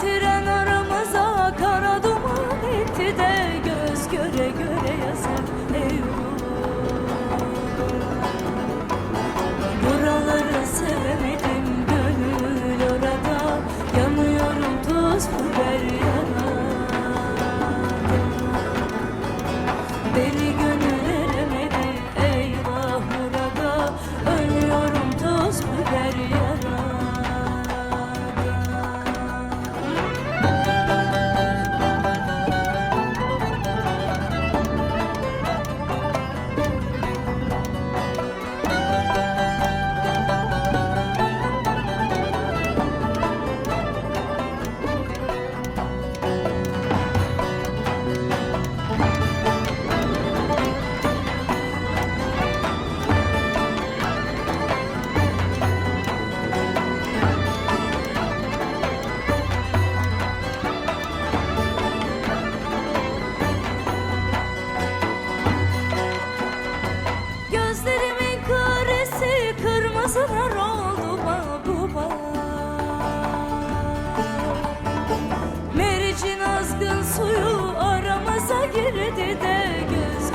getiren aramıza kara duman etti de göz göre göre yazar Buraları sevemedim gönül orada yanıyorum toz biber yana Deli zarar oldu babuba Mercin azgın suyu aramıza girdi de